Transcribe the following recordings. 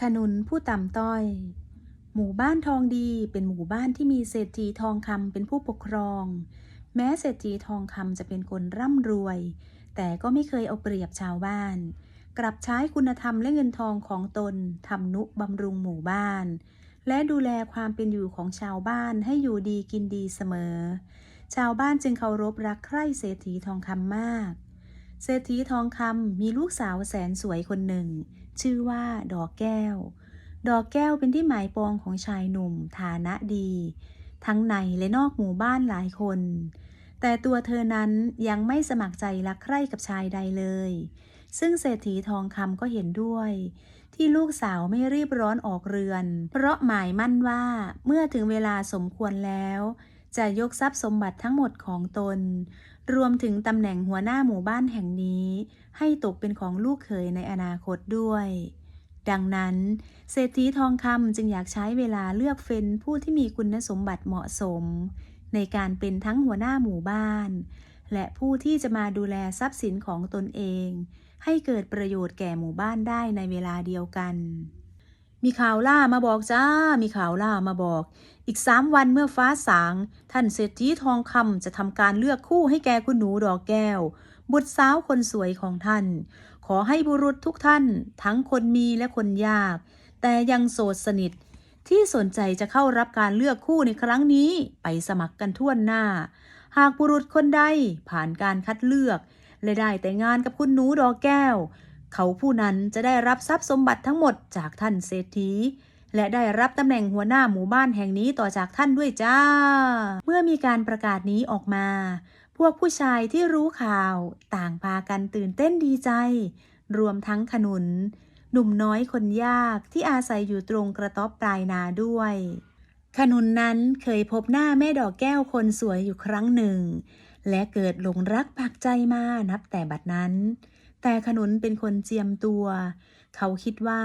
ขนุนผู้ต่ำต้อย หมู่บ้านทองดีเป็นหมู่บ้านที่มีเศรษฐีทองคำเป็นผู้ปกครอง แม้เศรษฐีทองคำจะเป็นคนร่ำรวย แต่ก็ไม่เคยเอาเปรียบชาวบ้าน กลับใช้คุณธรรมและเงินทองของตนทำนุบำรุงหมู่บ้าน และดูแลความเป็นอยู่ของชาวบ้านให้อยู่ดีกินดีเสมอ ชาวบ้านจึงเคารพรักใคร่เศรษฐีทองคำมาก เศรษฐีทองคำมีลูกสาวแสนสวยคนหนึ่ง ชื่อว่าดอกแก้ว ดอกแก้วเป็นที่หมายปองของชายหนุ่มฐานะดี ทั้งในและนอกหมู่บ้านหลายคน แต่ตัวเธอนั้นยังไม่สมัครใจรักใคร่กับชายใดเลย ซึ่งเศรษฐีทองคำก็เห็นด้วย ที่ลูกสาวไม่รีบร้อนออกเรือน เพราะหมายมั่นว่าเมื่อถึงเวลาสมควรแล้วจะยกทรัพย์สมบัติทั้งหมดของตน รวมถึงตำแหน่งหัวหน้าหมู่บ้านแห่งนี้ ให้ตกเป็นของลูกเขยในอนาคตด้วย ดังนั้น เศรษฐีทองคำจึงอยากใช้เวลาเลือกเฟ้นผู้ที่มีคุณสมบัติเหมาะสม ในการเป็นทั้งหัวหน้าหมู่บ้าน และผู้ที่จะมาดูแลทรัพย์สินของตนเอง ให้เกิดประโยชน์แก่หมู่บ้านได้ในเวลาเดียวกัน มีข่าวล่ามาบอกจ้า มีข่าวล่ามาบอก อีกสามวันเมื่อฟ้าสาง ท่านเศรษฐีทองคำจะทำการเลือกคู่ให้แกคุณหนูดอกแก้ว บุตรสาวคนสวยของท่าน ขอให้บุรุษทุกท่าน ทั้งคนมีและคนยาก แต่ยังโสดสนิท ที่สนใจจะเข้ารับการเลือกคู่ในครั้งนี้ ไปสมัครกันทั่วหน้า หากบุรุษคนใดผ่านการคัดเลือก และได้แต่งงานกับคุณหนูดอกแก้ว เขาผู้นั้นจะได้รับทรัพย์สมบัติทั้งหมดจากท่านเศรษฐีและได้รับตำแหน่งหัวหน้าหมู่บ้านแห่งนี้ต่อจากท่านด้วยจ้า เมื่อมีการประกาศนี้ออกมา พวกผู้ชายที่รู้ข่าวต่างพากันตื่นเต้นดีใจ รวมทั้งขนุน หนุ่มน้อยคนยากที่อาศัยอยู่ตรงกระต๊อบปลายนาด้วย ขนุนนั้นเคยพบหน้าแม่ดอกแก้วคนสวยอยู่ครั้งหนึ่ง และเกิดหลงรักปักใจมานับแต่บัดนั้น แต่ขนุนเป็นคนเจียมตัว เขาคิดว่า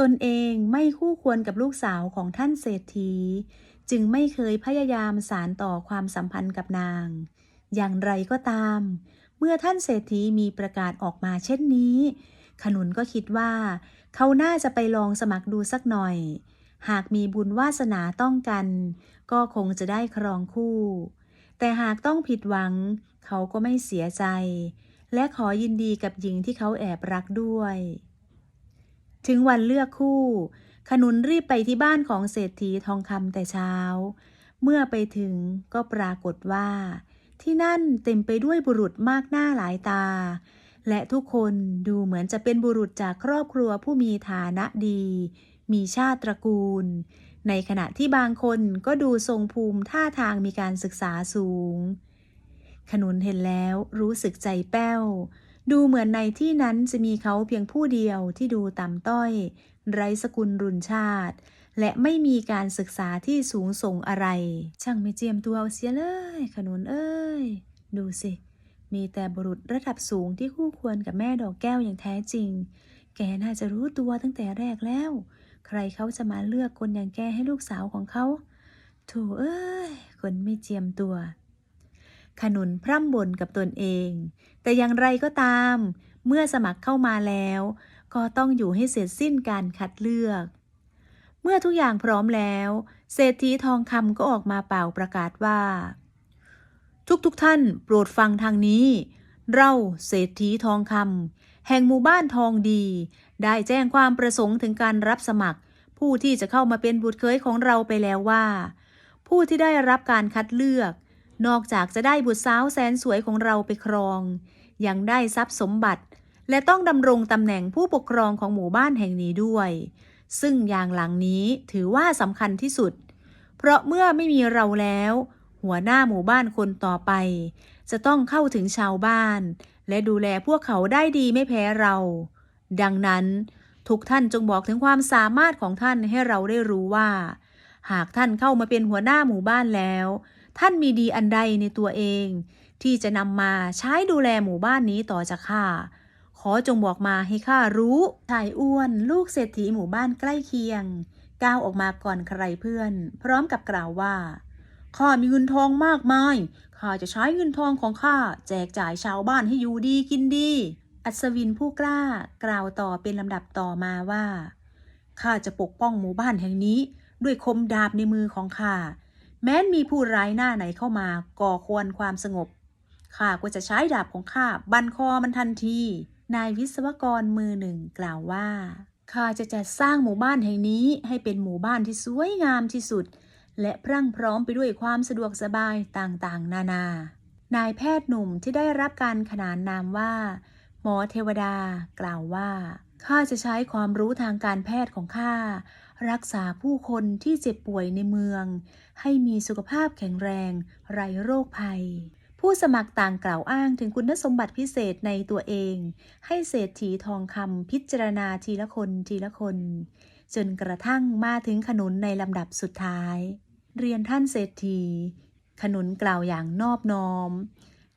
ตนเองไม่คู่ควรกับลูกสาวของท่านเศรษฐี จึงไม่เคยพยายามสารต่อความสัมพันธ์กับนาง อย่างไรก็ตาม เมื่อท่านเศรษฐีมีประกาศออกมาเช่นนี้ ขนุนก็คิดว่า เขาน่าจะไปลองสมัครดูสักหน่อย หากมีบุญวาสนาต้องกัน ก็คงจะได้ครองคู่ แต่หากต้องผิดหวัง เขาก็ไม่เสียใจ และขอยินดีกับหญิงที่เขาแอบรักด้วย ถึงวันเลือกคู่ ขนุนรีบไปที่บ้านของเศรษฐีทองคำแต่เช้า เมื่อไปถึงก็ปรากฏว่า ที่นั่นเต็มไปด้วยบุรุษมากหน้าหลายตา และทุกคนดูเหมือนจะเป็นบุรุษจากครอบครัวผู้มีฐานะดี มีชาติตระกูล ในขณะที่บางคนก็ดูทรงภูมิท่าทางมีการศึกษาสูง ขนุนเห็นแล้วรู้สึกใจแป้ว ดูเหมือนในที่นั้นจะมีเขาเพียงผู้เดียวที่ดูต่ำต้อย ไร้สกุลรุนชาติ และไม่มีการศึกษาที่สูงส่งอะไร ช่างไม่เจียมตัวเอาเสียเลย ขนุนเอ้ย ดูสิ มีแต่บุรุษระดับสูงที่คู่ควรกับแม่ดอกแก้วอย่างแท้จริง แกน่าจะรู้ตัวตั้งแต่แรกแล้ว ใครเขาจะมาเลือกคนอย่างแกให้ลูกสาวของเขาโถเอ้ย คนไม่เจียมตัว ขนุนพร่ำบ่นกับตนเอง แต่อย่างไรก็ตาม เมื่อสมัครเข้ามาแล้ว ก็ต้องอยู่ให้เสร็จสิ้นการคัดเลือก เมื่อทุกอย่างพร้อมแล้ว เศรษฐีทองคำก็ออกมาเป่าประกาศว่า ทุกๆทท่านโปรดฟังทางนี้ เราเศรษฐีทองคำแห่งหมู่บ้านทองดี ได้แจ้งความประสงค์ถึงการรับสมัคร ผู้ที่จะเข้ามาเป็นบุตรเคยของเราไปแล้วว่า ผู้ที่ได้รับการคัดเลือก นอกจากจะได้บุตรสาวแสนสวยของเราไปครอง ยังได้ทรัพย์สมบัติ และต้องดำรงตำแหน่งผู้ปกครองของหมู่บ้านแห่งนี้ด้วย ซึ่งอย่างหลังนี้ถือว่าสำคัญที่สุด เพราะเมื่อไม่มีเราแล้ว หัวหน้าหมู่บ้านคนต่อไป จะต้องเข้าถึงชาวบ้าน และดูแลพวกเขาได้ดีไม่แพ้เรา ดังนั้นทุกท่านจงบอกถึงความสามารถของท่านให้เราได้รู้ว่า หากท่านเข้ามาเป็นหัวหน้าหมู่บ้านแล้ว ท่านมีดีอันใดในตัวเอง ที่จะนำมาใช้ดูแลหมู่บ้านนี้ต่อจากข้า ขอจงบอกมาให้ข้ารู้ชายอ้วน ลูกเศรษฐีหมู่บ้านใกล้เคียง ก้าวออกมาก่อนใครเพื่อน พร้อมกับกล่าวว่าข้ามีเงินทองมากมาย ข้าจะใช้เงินทองของข้าแจกจ่ายชาวบ้านให้อยู่ดีกินดี อัศวินผู้กล้ากล่าวต่อเป็นลำดับต่อมาว่า ข้าจะปกป้องหมู่บ้านแห่งนี้ ด้วยคมดาบในมือของข้า แม้นมีผู้ร้ายหน้าไหนเข้ามาก่อควรความสงบ ข้าก็จะใช้ดาบของข้าบันคอมันทันที นายวิศวกรมือหนึ่งกล่าวว่า ข้าจะจัดสร้างหมู่บ้านแห่งนี้ให้เป็นหมู่บ้านที่สวยงามที่สุด และพรั่งพร้อมไปด้วยความสะดวกสบายต่างๆ นานา นายแพทย์หนุ่มที่ได้รับการขนานนามว่า หมอเทวดากล่าวว่า ข้าจะใช้ความรู้ทางการแพทย์ของข้ารักษาผู้คนที่เจ็บป่วยในเมือง ให้มีสุขภาพแข็งแรง ไร้โรคภัย ผู้สมัครต่างกล่าวอ้างถึงคุณสมบัติพิเศษในตัวเอง ให้เศรษฐีทองคำพิจารณาทีละคนทีละคน จนกระทั่งมาถึงขนุนในลำดับสุดท้าย เรียนท่านเศรษฐี ขนุนกล่าวอย่างนอบน้อม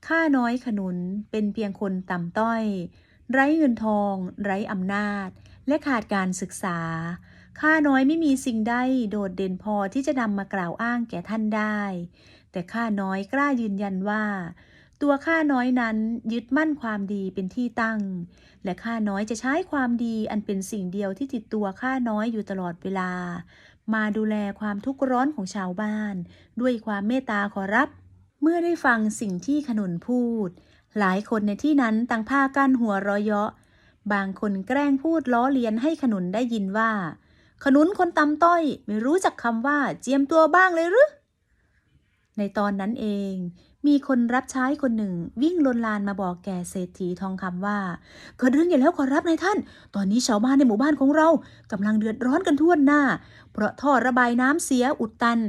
ข้าน้อยขนุนเป็นเพียงคนต่ำต้อย ไร้เงินทอง ไร้อำนาจ และขาดการศึกษา ข้าน้อยไม่มีสิ่งใดโดดเด่นพอที่จะนำมากล่าวอ้างแก่ท่านได้ แต่ข้าน้อยกล้ายืนยันว่า ตัวข้าน้อยนั้นยึดมั่นความดีเป็นที่ตั้ง และข้าน้อยจะใช้ความดีอันเป็นสิ่งเดียวที่ติดตัวข้าน้อยอยู่ตลอดเวลา มาดูแลความทุกข์ร้อนของชาวบ้าน ด้วยความเมตตาขอรับ เมื่อได้ฟังสิ่งที่ขนุนพูด หลายคนในที่นั้นต่างพากันหัวเราะเยาะ บางคนแกล้งพูดล้อเลียนให้ขนุนได้ยินว่า ขนุนคนตำต้อยไม่รู้จักคำว่าเจียมตัวบ้างเลยหรือในตอนนั้นเอง มีคนรับใช้คนหนึ่ง วิ่งลนลานมาบอกแก่เศรษฐีทองคำว่าเกิดเรื่องใหญ่แล้วขอรับนายท่าน ตอนนี้ชาวบ้านในหมู่บ้านของเรากำลังเดือดร้อนกันทั่วหน้า เพราะท่อระบายน้ำเสียอุดตัน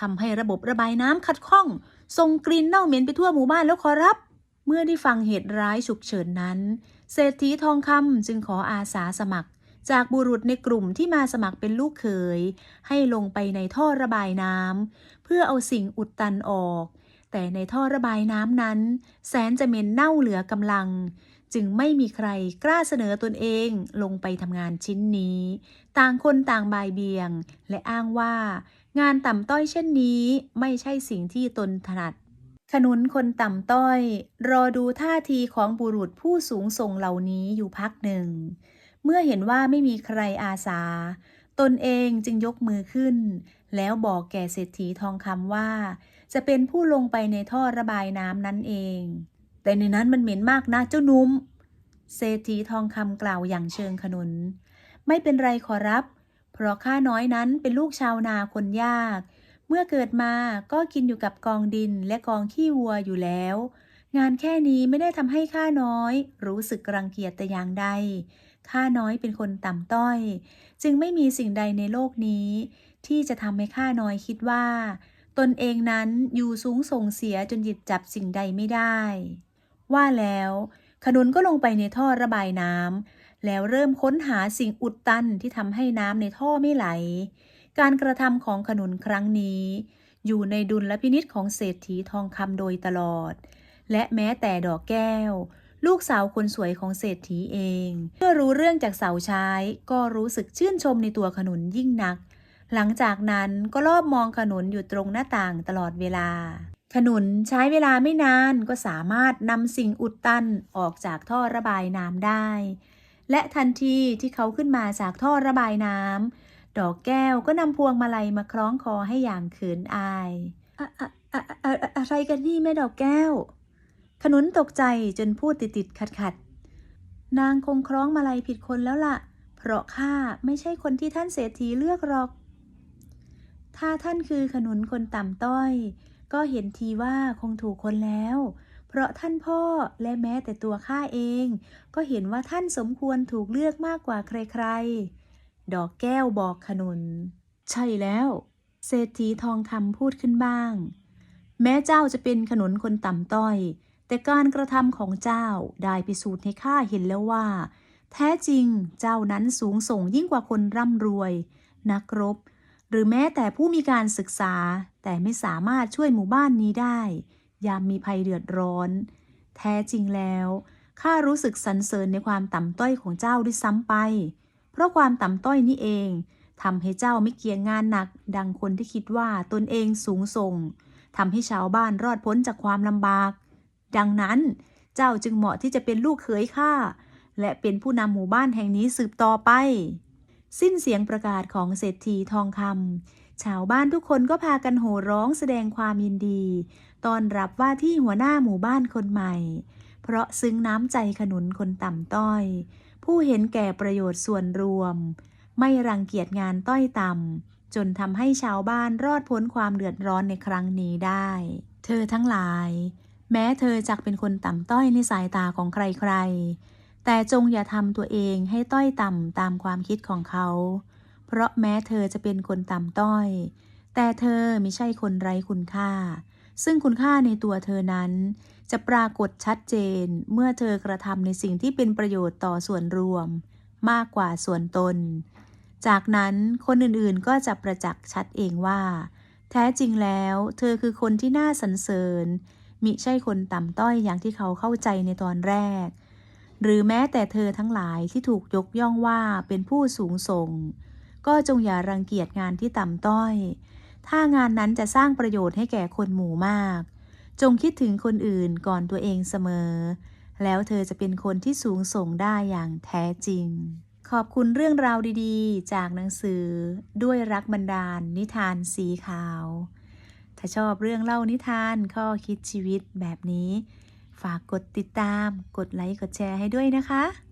ทำให้ระบบระบายน้ำขัดข้องส่งกลิ่นเน่าเหม็นไปทั่วหมู่บ้านแล้วขอรับ เมื่อได้ฟังเหตุร้ายฉุกเฉินนั้น เศรษฐีทองคำจึงขออาสาสมัคร จากบุรุษในกลุ่มที่มาสมัครเป็นลูกเขย ให้ลงไปในท่อระบายน้ำเพื่อเอาสิ่งอุดตันออก แต่ในท่อระบายน้ำนั้น แสนจะเหม็นเน่าเหลือกำลัง จึงไม่มีใครกล้าเสนอตนเองลงไปทำงานชิ้นนี้ ต่างคนต่างบายเบียง และอ้างว่างานต่ำต้อยเช่นนี้ไม่ใช่สิ่งที่ตนถนัด ขนุนคนต่ำต้อย รอดูท่าทีของบุรุษผู้สูงส่งเหล่านี้อยู่พักหนึ่ง เมื่อเห็นว่าไม่มีใครอาสา ตนเองจึงยกมือขึ้น แล้วบอกแก่เศรษฐีทองคำว่า จะเป็นผู้ลงไปในท่อระบายน้ำนั้นเอง แต่ในนั้นมันเหม็นมากนะเจ้านุ่ม เศรษฐีทองคำกล่าวอย่างเชิงขนุน ไม่เป็นไรขอรับ เพราะข้าน้อยนั้นเป็นลูกชาวนาคนยาก เมื่อเกิดมาก็กินอยู่กับกองดินและกองขี้วัวอยู่แล้ว งานแค่นี้ไม่ได้ทำให้ข้าน้อย รู้สึกรังเกียจแต่อย่างใด ข้าน้อยเป็นคนต่ำต้อย จึงไม่มีสิ่งใดในโลกนี้ ที่จะทำให้ข้าน้อยคิดว่า ตนเองนั้นอยู่สูงส่งเสียจนหยิบจับสิ่งใดไม่ได้ ว่าแล้ว ขนุนก็ลงไปในท่อระบายน้ำแล้วเริ่มค้นหาสิ่งอุดตันที่ทำให้น้ำในท่อไม่ไหล การกระทำของขนุนครั้งนี้ อยู่ในดุลและพินิษของเศรษฐีทองคำโดยตลอด และแม้แต่ดอกแก้ว ลูกสาวคนสวยของเศรษฐีเองเมื่อรู้เรื่องจากสาวใช้ก็รู้สึกชื่นชมในตัวขนุนยิ่งนัก หลังจากนั้นก็รอบมองขนุนอยู่ตรงหน้าต่างตลอดเวลาขนุนใช้เวลาไม่นานก็สามารถนำสิ่งอุดตันออกจากท่อระบายน้ำได้ และทันทีที่เขาขึ้นมาจากท่อระบายน้ำ ดอกแก้วก็นำพวงมาลัยมาคล้องคอให้อย่างเขินอายอะอะอะอะอะไรกันนี่แม่ดอกแก้ว ขนุนตกใจจนพูดติดติดขัดขัดนางคงคล้องมาลัยผิดคนแล้วล่ะ เพราะข้าไม่ใช่คนที่ท่านเศรษฐีเลือกหรอก ถ้าท่านคือขนุนคนต่ำต้อย ก็เห็นทีว่าคงถูกคนแล้ว เพราะท่านพ่อและแม้แต่ตัวข้าเอง ก็เห็นว่าท่านสมควรถูกเลือกมากกว่าใครๆ ดอกแก้วบอกขนุน ใช่แล้ว เศรษฐีทองคำพูดขึ้นบ้าง แม้เจ้าจะเป็นขนุนคนต่ำต้อย แต่การกระทำของเจ้าได้พิสูจน์ให้ข้าเห็นแล้วว่า แท้จริงเจ้านั้นสูงส่งยิ่งกว่าคนร่ำรวย นักรบ หรือแม้แต่ผู้มีการศึกษา แต่ไม่สามารถช่วยหมู่บ้านนี้ได้ ยามมีภัยเดือดร้อน แท้จริงแล้วข้ารู้สึกสรรเสริญในความต่ำต้อยของเจ้าด้วยซ้ำไป ราะความต่ำต้อยนี่เองทำให้เจ้าไม่เกียจงานหนัก ดังคนที่คิดว่าตนเองสูงส่งทำให้ชาวบ้านรอดพ้นจากความลำบาก ดังนั้นเจ้าจึงเหมาะที่จะเป็นลูกเขยข้าและเป็นผู้นำหมู่บ้านแห่งนี้สืบต่อไป สิ้นเสียงประกาศของเศรษฐีทองคำชาวบ้านทุกคนก็พากันโห่ร้องแสดงความยินดีต้อนรับว่าที่หัวหน้าหมู่บ้านคนใหม่ เพราะซึ้งน้ำใจขนุนคนต่ำต้อย ผู้เห็นแก่ประโยชน์ส่วนรวม ไม่รังเกียจงานต้อยต่ำจนทำให้ชาวบ้านรอดพ้นความเดือดร้อนในครั้งนี้ได้ เธอทั้งหลาย แม้เธอจักเป็นคนต่ำต้อยในสายตาของใครๆ แต่จงอย่าทำตัวเองให้ต้อยต่ำตามความคิดของเขา เพราะแม้เธอจะเป็นคนต่ำต้อย แต่เธอไม่ใช่คนไร้คุณค่า ซึ่งคุณค่าในตัวเธอนั้น จะปรากฏชัดเจนเมื่อเธอกระทำในสิ่งที่เป็นประโยชน์ต่อส่วนรวม มากกว่าส่วนตน จากนั้นคนอื่นๆก็จะประจักษ์ชัดเองว่า แท้จริงแล้ว เธอคือคนที่น่าสรรเสริญ มิใช่คนต่ำต้อยอย่างที่เขาเข้าใจในตอนแรก หรือแม้แต่เธอทั้งหลายที่ถูกยกย่องว่าเป็นผู้สูงส่ง ก็จงอย่ารังเกียจงานที่ต่ำต้อย ถ้างานนั้นจะสร้างประโยชน์ให้แก่คนหมู่มาก จงคิดถึงคนอื่นก่อนตัวเองเสมอ แล้วเธอจะเป็นคนที่สูงส่งได้อย่างแท้จริง ขอบคุณเรื่องราวดีๆ จากหนังสือ ด้วยรักบันดาล นิทานสีขาว ถ้าชอบเรื่องเล่านิทานข้อคิดชีวิตแบบนี้ ฝากกดติดตาม กดไลค์ กดแชร์ให้ด้วยนะคะ